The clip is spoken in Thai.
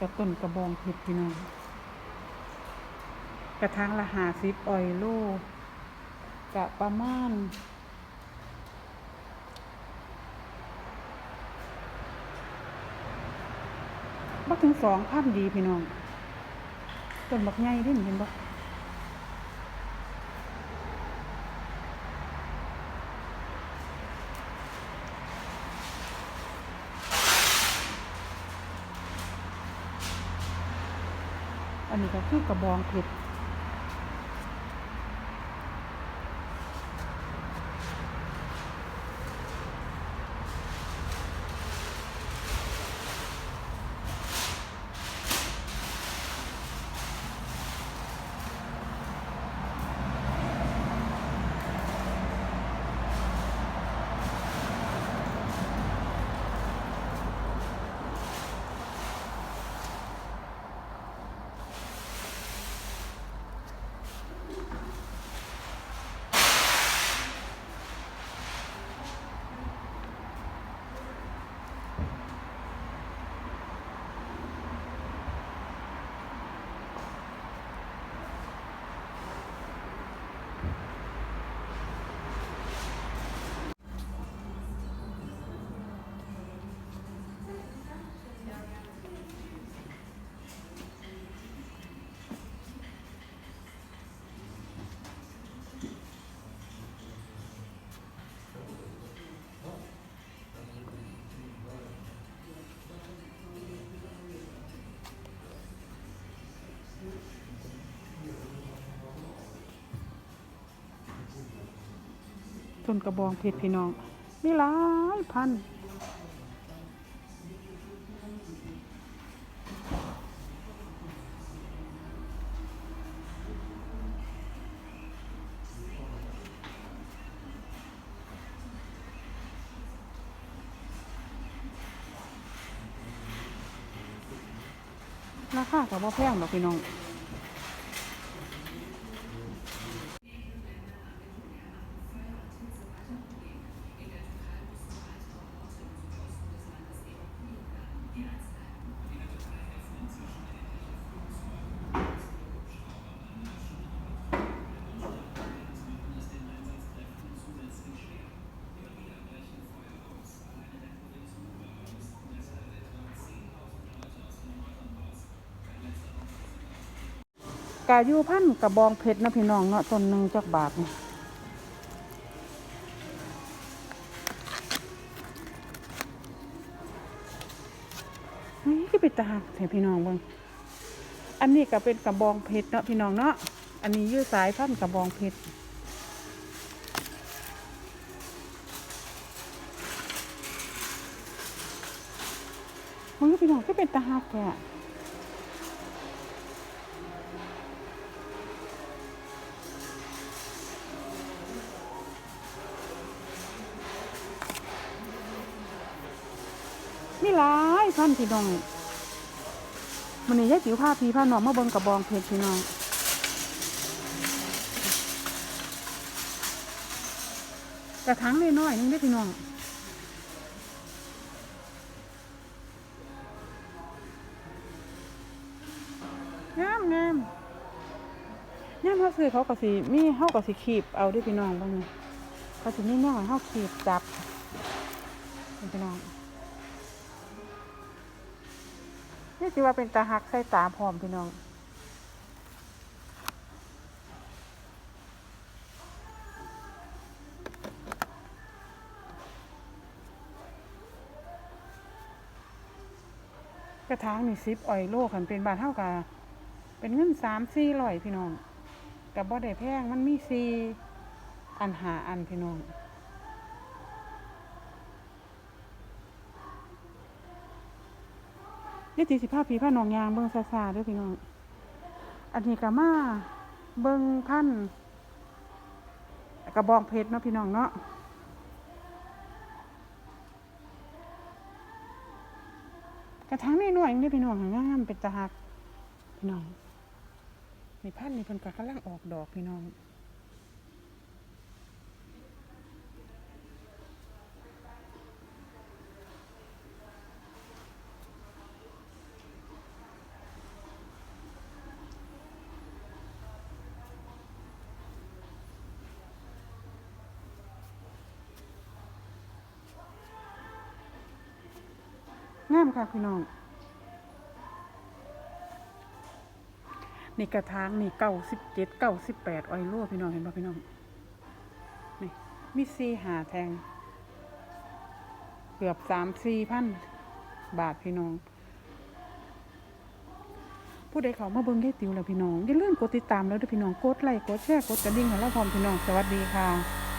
กับต้นกระบองเพชรพี่น้อง กระถางละหาสิบออยโลกะประมาณบักถึงสองพันดีพี่น้อง ต้นบักใหญ่ได้เห็นบ่อั นี้ก็คือกระบองเพชร ต้นกระบองเพชรพี่น้อง มีหลายพันราคาก็บ่แพงดอกพี่น้อง กายูพันกระบองเพชรนะพี่น้องเนาะต้นหนึ่งจักบาทนี่นี่ก็เป็นตาหักแถพี่น้องบิ่งอันนี้ก็เป็นกระบองเพชรเนาะพี่น้องเนาะ อันนี้ยื้อสายพันกระบองเพชรมึงพี่น้องก็เป็นตาหักแก หลายพันพี่น้องมันนี่ยายจิ๋วผ้าพีผ้าหนอมมาเบิ่งกระบองเพชรพี่น้องกระถางน้อยๆนึงได้พี่น้องงามงามงามเขาซื้อเขาก็สิมีเขาก็สิขีบเอาเด้วยพี่น้องบ้างนี่เขาสิมีแนวให้เขาขีบจับนี่พี่น้อง นี่สิว่าเป็นตาหักใส่ตาพร้อมพี่น้องกระถางนี่ซิปออยโลคันเป็นบาทเท่ากับเป็นเงินสามสี่ร้อยพี่น้องกับบ่ได้แพงมันมีสี่อันหาอันพี่น้อง นี่ตีสิผ้าผีผ้าหนองยางเบิ้งซาซาด้วยพี่น้อง อันนี้ก็มาเบิ้งพันกระบองเพชรเนาะพี่น้องเนาะกระถางนี่หน่อยนี่พี่น้องงามเป็นตาหักพี่น้องในพันนี่เพิ่นก็กำลังออกดอกพี่น้อง งามค่ะพี่น้อง นี่กระถางนี่เก้าสิบเจ็ดเก้าสิบแปดออยโลพี่น้องเห็นป่ะพี่น้อง นี่มีซีหาแทง เกือบสามสี่พันบาทพี่น้องผู้ใดเขามาเบิ่งได้ติวแล้วพี่น้อง อย่าลืมกดติดตามแล้วด้วยพี่น้อง กดไลค์กดแชร์กดกระดิ่งให้เราพร้อมพี่น้อง สวัสดีค่ะ